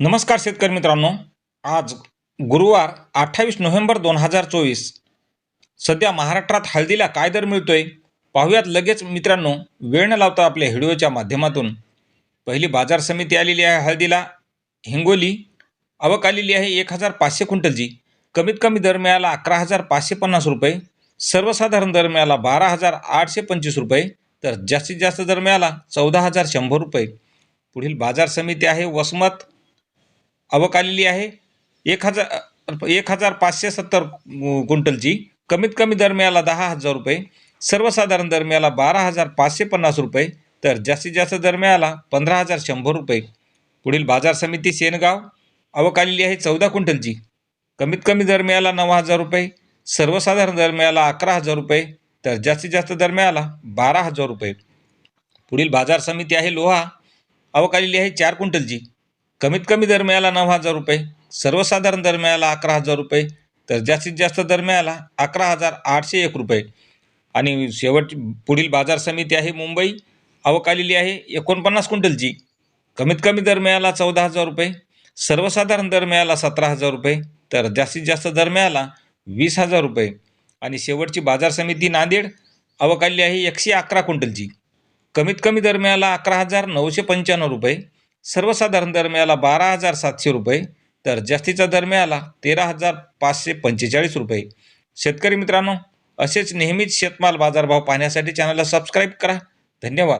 नमस्कार शेतकरी मित्रांनो. आज गुरुवार अठ्ठावीस नोव्हेंबर दोन हजार चोवीस. सध्या महाराष्ट्रात हळदीला काय दर मिळतोय? पाहूयात लगेच मित्रांनो. वेळ न लावता आपल्या व्हिडिओच्या माध्यमातून. पहिली बाजार समिती आलेली आहे हळदीला. हिंगोली. आवक आलेली आहे एक हजार पाचशे क्विंटलची. कमीत कमी दर मिळाला अकरा हजार पाचशे पन्नास रुपये. सर्वसाधारण दर मिळाला बारा हजार आठशे पंचवीस रुपये. तर जास्तीत जास्त दर मिळाला चौदा हजार शंभर रुपये. पुढील बाजार समिती आहे वसमत. आवक आलेली आहे. एक हजार एक हजार पाचशे सत्तर क्विंटलची कमीत कमी दर मिळाला दहा हजार रुपये. सर्वसाधारण दर मिळाला बारा हजार पाचशे पन्नास रुपये. तर जास्तीत जास्त दर मिळाला पंधरा हजार शंभर रुपये. पुढील बाजार समिती सेनगाव आवक आलेली आहे चौदा क्विंटलची. कमीत कमी दर मिळाला नऊ हजार रुपये. सर्वसाधारण दर मिळाला अकरा हजार रुपये. तर जास्तीत जास्त दर मिळाला बारा हजार रुपये. पुढील बाजार समिती आहे लोहा. आवक आलेली आहे चार क्विंटलची. कमीत कमी दर मिळाला नऊ हजार रुपये सर्वसाधारण दर मिळाला अकरा हजार रुपये तर जास्तीत जास्त दर मिळाला अकरा हजार आठशे एक रुपये. आणि शेवट पुढील बाजार समिती आहे मुंबई आवक आलेली आहे एकोणपन्नास क्विंटलची. कमीत कमी दर मिळाला चौदा हजार रुपये सर्वसाधारण दर मिळाला सतरा हजार रुपये तर जास्तीत जास्त दर मिळाला वीस हजार रुपये. आणि शेवटची बाजार समिती नांदेड आवक आलेली आहे एकशे अकरा क्विंटलची. कमीत कमी दर मिळाला अकरा हजार नऊशे पंच्याण्णव रुपये सर्वसाधारण दर मिळाला बारा हजार सातशे रुपये तर जास्तीचा दर मिळाला तेरा हजार पाचशे पंचेचाळीस रुपये. शेतकरी मित्रांनो असेच नेहमीच शेतमाल बाजारभाव पाहण्यासाठी चॅनलला सबस्क्राईब करा. धन्यवाद.